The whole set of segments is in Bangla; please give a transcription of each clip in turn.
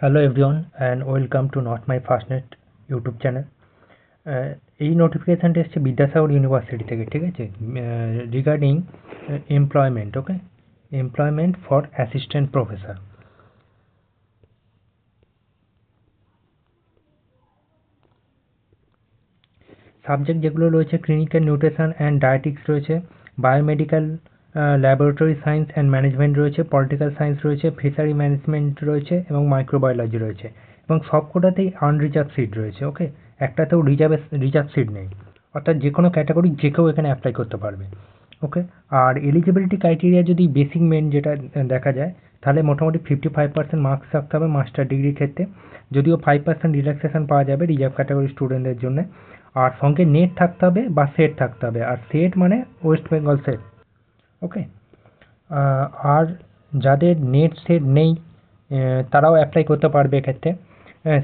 Hello everyone and welcome to not my first net YouTube channel এই নোটিফিকেশানটা এসছে বিদ্যাসাগর ইউনিভার্সিটি থেকে, ঠিক আছে? Regarding employment okay employment for assistant professor subject যেগুলো রয়েছে ক্লিনিক্যাল নিউট্রিশন অ্যান্ড ডায়েটিক্স রয়েছে biomedical laboratory science and management রয়েছে পলিটিক্যাল সায়েন্স রয়েছে ফিশারি ম্যানেজমেন্ট রয়েছে এবং মাইক্রোবায়োলজি রয়েছে এবং সবকটাতেই আনরিজার্ভ সিট রয়েছে ওকে একটাতেও রিজার্ভ রিজার্ভ সিট নেই। অর্থাৎ যে কোনো ক্যাটাগরি যে কেউ এখানে অ্যাপ্লাই করতে পারবে ওকে আর এলিজিবিলিটি ক্রাইটেরিয়া যদি বেসিক মেন যেটা দেখা যায়, তাহলে মোটামুটি ফিফটি ফাইভ পার্সেন্ট মার্কস থাকতে হবে মাস্টার ডিগ্রির ক্ষেত্রে। যদিও ফাইভ পার্সেন্ট রিল্যাক্সেশন পাওয়া যাবে রিজার্ভ ক্যাটাগরি স্টুডেন্টদের জন্য। আর সঙ্গে নেট থাকতে হবে বা সেট থাকতে হবে। আর সেট মানে ওয়েস্ট বেঙ্গল সেট ওকে আর যাদের নেট সেট নেই তারাও অ্যাপ্লাই করতে পারবে এক্ষেত্রে।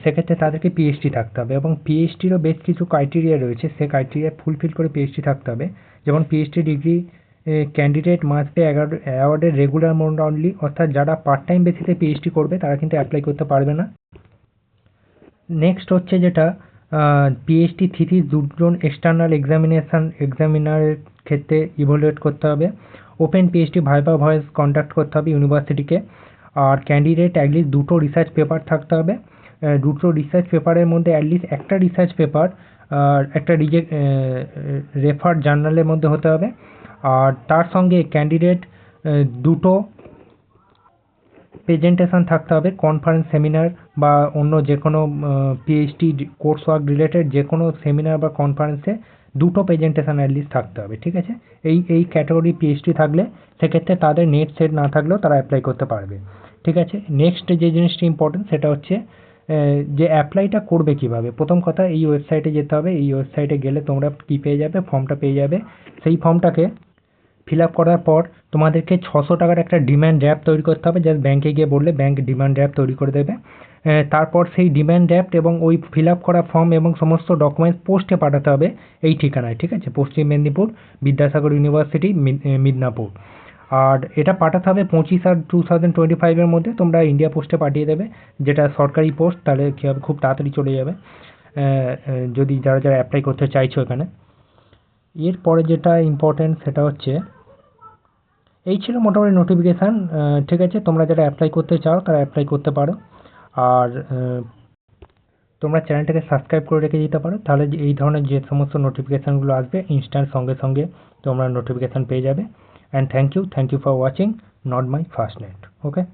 সেক্ষেত্রে তাদেরকে পিএইচডি থাকতে হবে এবং পিএইচডিরও বেশ কিছু ক্রাইটেরিয়া রয়েছে। সে ক্রাইটেরিয়া ফুলফিল করে পিএইচডি থাকতে হবে। যেমন PhD degree candidate must be অ্যাওয়ার্ডের regular mode only অর্থাৎ যারা পার্ট টাইম বেসিসে পিএইচডি করবে, তারা কিন্তু অ্যাপ্লাই করতে পারবে না। নেক্সট হচ্ছে যেটা পিএইচডি থিসিস দুজন এক্সটার্নাল এক্সামিনেশান এক্সামিনারের ক্ষেত্রে ইভ্যালুয়েট করতে হবে। Open PhD viva voce conduct করতে হবে ইউনিভার্সিটিকে আর ক্যান্ডিডেট অ্যাটলিস্ট দুটো রিসার্চ পেপার থাকতে হবে। দুটো রিসার্চ পেপারের মধ্যে অ্যাটলিস্ট একটা রিসার্চ পেপার আর একটা রিজেক্ট রেফার জার্নালের মধ্যে হতে হবে। আর তার সঙ্গে ক্যান্ডিডেট দুটো প্রেজেন্টেশন থাকতে হবে কনফারেন্স সেমিনার বা অন্য যে কোনো পিএইচডি কোর্স ওয়ার্ক রিলেটেড যে কোনো সেমিনার বা কনফারেন্সে দুটো প্রেজেন্টেশন অ্যাটলিস্ট থাকতে হবে, ঠিক আছে? এই এই ক্যাটাগরি পিএইচডি থাকলে সেক্ষেত্রে তাদের নেট সেট না থাকলেও তারা অ্যাপ্লাই করতে পারবে, ঠিক আছে? নেক্সট যে জিনিসটি ইম্পর্টেন্ট সেটা হচ্ছে যে অ্যাপ্লাইটা করবে কীভাবে? প্রথম কথা, এই ওয়েবসাইটে যেতে হবে, এই ওয়েবসাইটে গেলে তোমরা কী পেয়ে যাবে? ফর্মটা পেয়ে যাবে। সেই ফর্মটাকে ফিল আপ করার পর তোমাদেরকে ছশো টাকার একটা ডিম্যান্ড ড্রাফট তৈরি করতে হবে। জাস্ট ব্যাঙ্কে গিয়ে বললে ব্যাঙ্ক ডিমান্ড ড্রাফট তৈরি করে দেবে। তারপর সেই ডিম্যান্ড ড্রাফট এবং ওই ফিল আপ করা ফর্ম এবং সমস্ত ডকুমেন্টস পোস্টে পাঠাতে হবে এই ঠিকানায়, ঠিক আছে? পশ্চিম মেদিনীপুর, বিদ্যাসাগর ইউনিভার্সিটি মিদনাপুর। আর এটা পাঠাতে হবে পঁচিশ আর টু থাউজেন্ড টোয়েন্টি ফাইভের মধ্যে, তোমরা ইন্ডিয়া পোস্টে পাঠিয়ে দেবে। যেটা সরকারি পোস্ট তাহলে কী হবে? খুব তাড়াতাড়ি চলে যাবে। যদি যারা যারা অ্যাপ্লাই করতে চাইছো এখানে। এরপরে যেটা ইম্পর্টেন্ট সেটা হচ্ছে, এই ছিল মোটামুটি নোটিফিকেশান ঠিক আছে? তোমরা যারা অ্যাপ্লাই করতে চাও, তারা অ্যাপ্লাই করতে পারো। আর তোমরা চ্যানেলটাকে সাবস্ক্রাইব করে রেখে দিতে পারো। তাহলে এই ধরনের যে সমস্ত নোটিফিকেশানগুলো আসবে ইনস্ট্যান্ট সঙ্গে সঙ্গে তোমরা নোটিফিকেশান পেয়ে যাবে। And thank you thank you for watching not my first net okay?